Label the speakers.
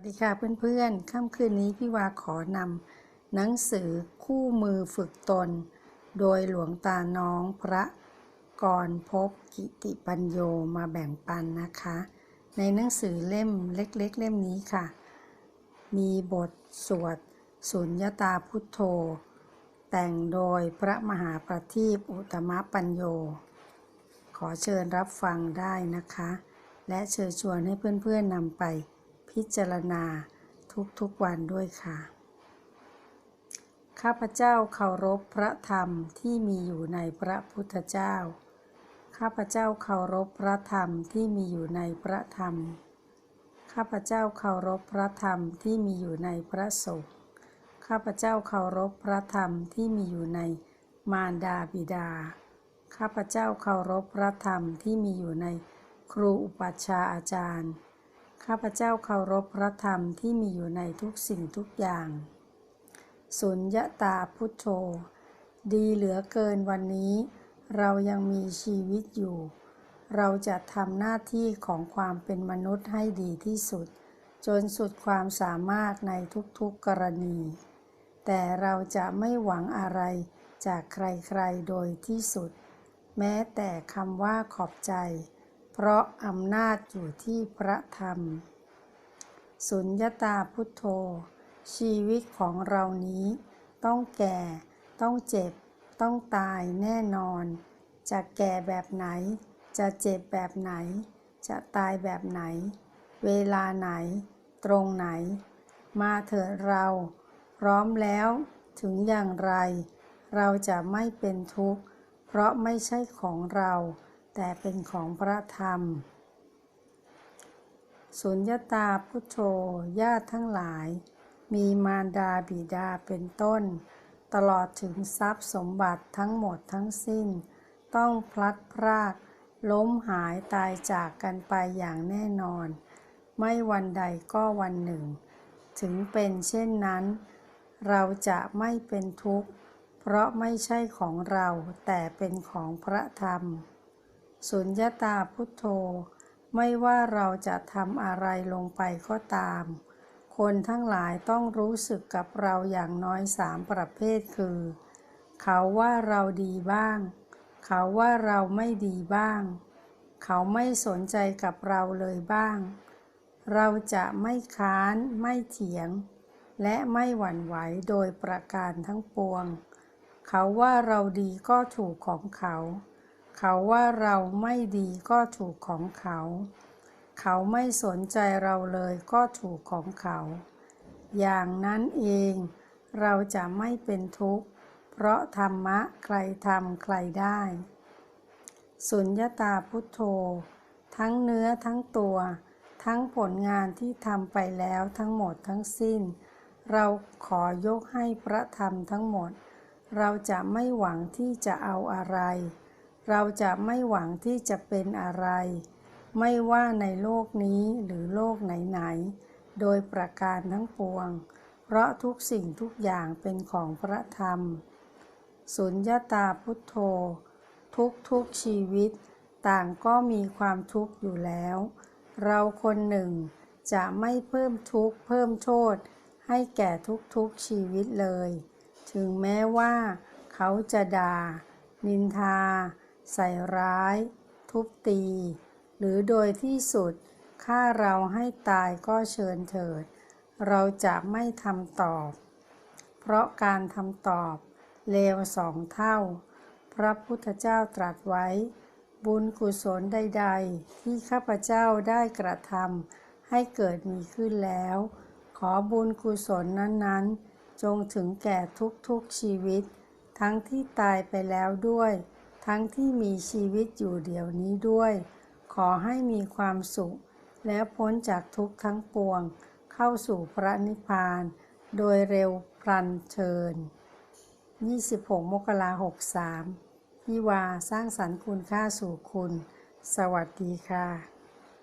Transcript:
Speaker 1: สวัสดีค่ะเพื่อนๆ ค่ำคืนนี้พี่วาขอนำหนังสือคู่มือฝึกตน โดยหลวงตาน้องพระกรพบกิติปัญโยมาแบ่งปันนะคะ ในหนังสือเล่มเล็กๆเล่มนี้ค่ะ มีบทสวดสุญญตาพุทโธ แต่งโดยพระมหาประทีปอุตตมปัญโย ขอเชิญรับฟังได้นะคะ และเชิญชวนให้เพื่อนๆนำไป พิจารณาทุกๆวันด้วยค่ะ ข้าพเจ้าเคารพพระธรรมที่มีอยู่ในพระพุทธเจ้า ข้าพเจ้าเคารพพระธรรมที่มีอยู่ในพระธรรม ข้าพเจ้าเคารพพระธรรมที่มีอยู่ในพระสงฆ์ ข้าพเจ้าเคารพพระธรรมที่มีอยู่ในมารดาบิดา ข้าพเจ้าเคารพพระธรรมที่มีอยู่ในครูอุปัชฌาย์อาจารย์ ข้าพเจ้าเคารพพระธรรมที่มีอยู่ในทุกสิ่งทุกอย่าง สุญญตาพุทโธ ดีเหลือเกินวันนี้ เรายังมีชีวิตอยู่ เราจะทำหน้าที่ของความเป็นมนุษย์ให้ดีที่สุด จนสุดความสามารถในทุกๆกรณี แต่เราจะไม่หวังอะไรจากใครๆโดยที่สุด แม้แต่คำว่าขอบใจ เพราะอำนาจอยู่ที่พระธรรม สุญญตาพุทโธ ชีวิตของเรานี้ ต้องแก่ ต้องเจ็บ ต้องตายแน่นอน จะแก่แบบไหน จะเจ็บแบบไหน จะตายแบบไหน เวลาไหน ตรงไหน มาเถิดเรา พร้อมแล้ว ถึงอย่างไร เราจะไม่เป็นทุกข์ เพราะไม่ใช่ของเรา แต่เป็นของพระธรรม สุญญตาพุทโธญาติทั้งหลาย มีมารดาบิดาเป็นต้น ตลอดถึงทรัพย์สมบัติทั้งหมดทั้งสิ้น ต้องพลัดพราก ล้มหายตายจากกันไปอย่างแน่นอน ไม่วันใดก็วันหนึ่ง ถึงเป็นเช่นนั้น เราจะไม่เป็นทุกข์ เพราะไม่ใช่ของเราแต่เป็นของพระธรรม สุญญตาพุทโธ ไม่ว่าเราจะทำอะไรลงไปก็ตาม คนทั้งหลายต้องรู้สึกกับเราอย่างน้อยสามประเภทคือ เขาว่าเราดีบ้าง เขาว่าเราไม่ดีบ้าง เขาไม่สนใจกับเราเลยบ้าง เราจะไม่ค้านไม่เถียง และไม่หวั่นไหวโดยประการทั้งปวง เขาว่าเราดีก็ถูกของเขา เขาว่าเราไม่ดีก็ถูกของเขา เขาไม่สนใจเราเลยก็ถูกของเขา อย่างนั้นเองเราจะไม่เป็นทุกข์ เพราะธรรมะใครทำใครได้ สุญญตาพุทโธ ทั้งเนื้อทั้งตัว ทั้งผลงานที่ทำไปแล้วทั้งหมดทั้งสิ้น เราขอยกให้พระธรรมทั้งหมด เราจะไม่หวังที่จะเอาอะไร เราจะไม่หวังที่จะเป็นอะไร ไม่ว่าในโลกนี้หรือโลกไหนๆ โดยประการทั้งปวง เพราะทุกสิ่งทุกอย่างเป็นของพระธรรม สุญญาตาพุทโธ ทุกทุกชีวิต ต่างก็มีความทุกข์อยู่แล้ว เราคนหนึ่งจะไม่เพิ่มทุกข์เพิ่มโทษ ให้แก่ทุกๆชีวิตเลย ถึงแม้ว่า เขาจะด่า นินทา ใส่ร้าย ทุบตี หรือโดยที่สุดฆ่าเราให้ตายก็เชิญเถิด เราจะไม่ทำตอบ เพราะการทำตอบเลวสองเท่า พระพุทธเจ้าตรัสไว้ บุญกุศลใด ๆ ที่ข้าพเจ้าได้กระทำให้เกิดมีขึ้นแล้ว ขอบุญกุศลนั้นๆ จงถึงแก่ทุกๆชีวิต ทั้งที่ตายไปแล้วด้วย ทั้งที่มีชีวิตอยู่เดี๋ยวนี้ด้วย ขอให้มีความสุข และพ้นจากทุกข์ทั้งปวง เข้าสู่พระนิพพาน โดยเร็วพลันเชิญ 26 มกราหกสามพี่วาสร้างสรรค์คุณค่าสู่คุณ สวัสดีค่ะ